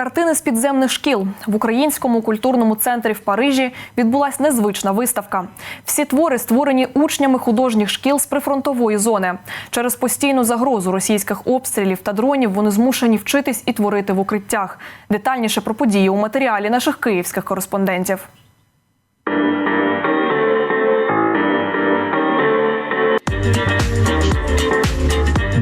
Картини з підземних шкіл в українському культурному центрі в Парижі відбулась незвична виставка. Всі твори створені учнями художніх шкіл з прифронтової зони. Через постійну загрозу російських обстрілів та дронів вони змушені вчитись і творити в укриттях. Детальніше про події у матеріалі наших київських кореспондентів.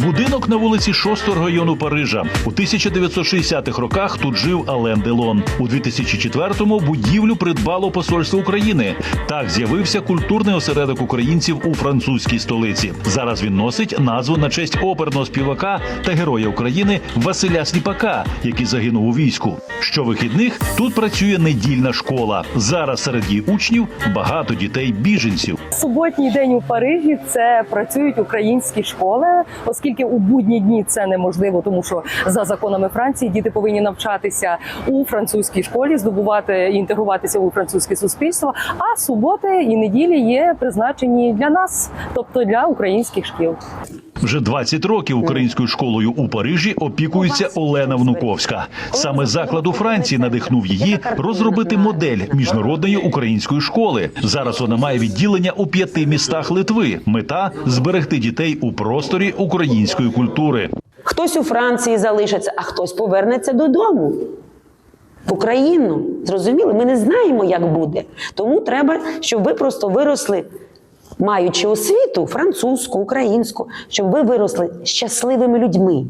Будинок на вулиці 6 району Парижа. У 1960-х роках тут жив Ален Делон. У 2004-му будівлю придбало посольство України. Так з'явився культурний осередок українців у французькій столиці. Зараз він носить назву на честь оперного співака та героя України Василя Сліпака, який загинув у війську. Щовихідних тут працює недільна школа. Зараз серед її учнів багато дітей-біженців. Суботній день у Парижі це працюють українські школи, оскільки у будні дні це неможливо, тому що за законами Франції діти повинні навчатися у французькій школі, здобувати і інтегруватися у французьке суспільство. А суботи і неділі є призначені для нас, тобто для українських шкіл. Вже 20 років українською школою у Парижі опікується Олена Внуковська. Саме заклад у Франції надихнув її розробити модель міжнародної української школи. Зараз вона має відділення у п'яти містах Литви. Мета зберегти дітей у просторі української культури. Хтось у Франції залишиться, а хтось повернеться додому. В Україну. Зрозуміли? Ми не знаємо, як буде. Тому треба, щоб ви просто виросли, маючи освіту французьку, українську, щоб ви виросли щасливими людьми.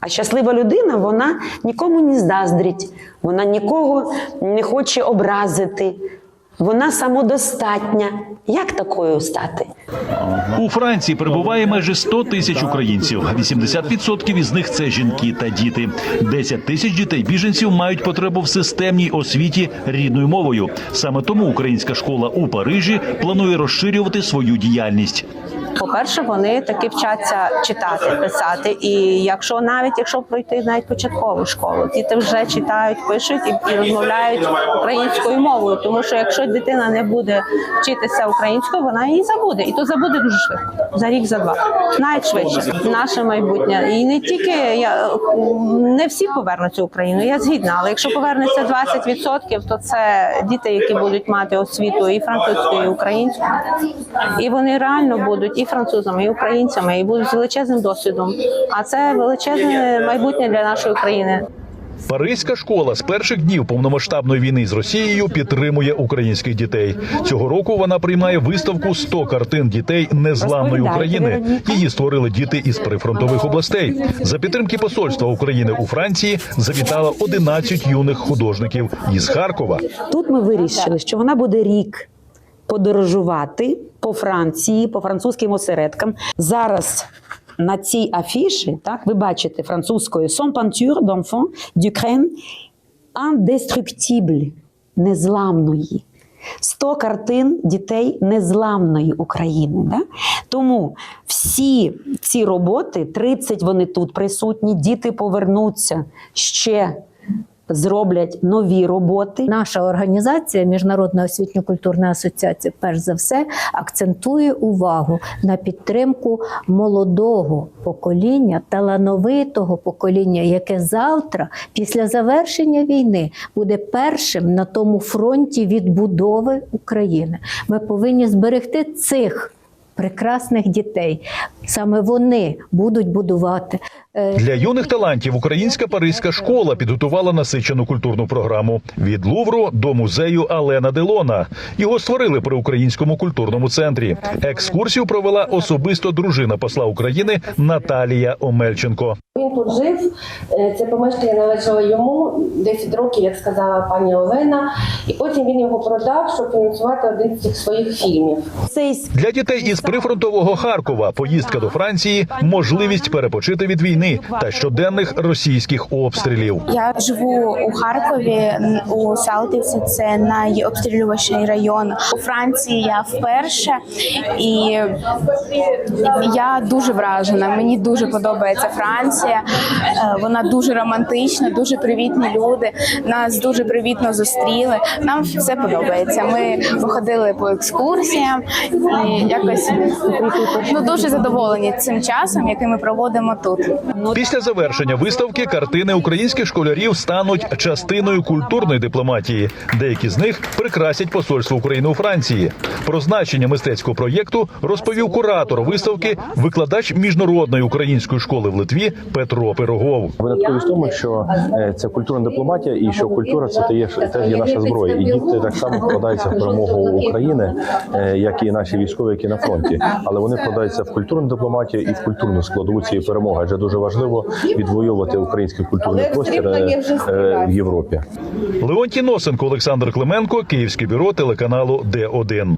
А щаслива людина, вона нікому не заздрить, вона нікого не хоче образити, вона самодостатня. Як такою стати? У Франції перебуває майже 100 тисяч українців. 80% із них це жінки та діти. 10 тисяч дітей-біженців мають потребу в системній освіті рідною мовою. Саме тому українська школа у Парижі планує розширювати свою діяльність. По-перше, вони таки вчаться читати, писати. І якщо навіть якщо пройти навіть початкову школу, діти вже читають, пишуть і розмовляють українською мовою. Тому що якщо дитина не буде вчитися українською, вона її забуде, і то забуде дуже швидко за рік, за два, навіть швидше. Наше майбутнє, і не тільки я не всі повернуться в Україну. Я згідна, але якщо повернеться 20%, то це діти, які будуть мати освіту і французькою, і українською, і вони реально будуть і французами, і українцями, і будуть з величезним досвідом. А це величезне майбутнє для нашої країни. Паризька школа з перших днів повномасштабної війни з Росією підтримує українських дітей. Цього року вона приймає виставку «100 картин дітей незламної України. Її створили діти із прифронтових областей. За підтримки посольства України у Франції завітало 11 юних художників із Харкова. Тут ми вирішили, що вона буде рік подорожувати по Франції, по французьким осередкам. Зараз на цій афіші, так, ви бачите французькою «Son peinture d'enfant d'Ukraine indestructible» незламної. 100 картин дітей незламної України. Да? Тому всі ці роботи, 30 вони тут присутні, діти повернуться ще. Зроблять нові роботи. Наша організація, Міжнародна освітньо-культурна асоціація, перш за все акцентує увагу на підтримку молодого покоління, талановитого покоління, яке завтра, після завершення війни, буде першим на тому фронті відбудови України. Ми повинні зберегти цих прекрасних дітей. Саме вони будуть будувати. е, Для юних талантів українська паризька школа підготувала насичену культурну програму від Лувру до музею Алена Делона. Його створили при українському культурному центрі. Екскурсію провела особисто дружина посла України Наталія Омельченко. Він тут жив, е, це помешкання належало йому 10 років, як сказала пані Олена, і потім він його продав, щоб фінансувати один з цих своїх фільмів. Для дітей із прифронтового Харкова поїздка до Франції можливість перепочити від війни та щоденних російських обстрілів. Я живу у Харкові у Салтівці. Це найобстрілювачний район у Франції. Я вперше, і я дуже вражена. Мені дуже подобається Франція. Е, Вона дуже романтична, дуже привітні люди. Нас дуже привітно зустріли. Нам все подобається. Ми походили по екскурсіям і якось ну дуже задоволені цим часом, який ми проводимо тут. Після завершення виставки картини українських школярів стануть частиною культурної дипломатії. Деякі з них прикрасять посольство України у Франції. Про значення мистецького проєкту розповів куратор виставки, викладач міжнародної української школи в Литві Петро Пирогов. Винятковість в тому, що е, це культурна дипломатія, і що культура це теж, теж є наша зброя. І діти так само вкладаються в перемогу України, е, як і наші військові, які на фронті. Але вони вкладаються в культурну дипломатію і в культурну складову цієї перемоги. Адже дуже важливо відвоювати український культурний простір е, е, в Європі. Леонтій Носенко, Олександр Клименко, Київське бюро телеканалу Д1.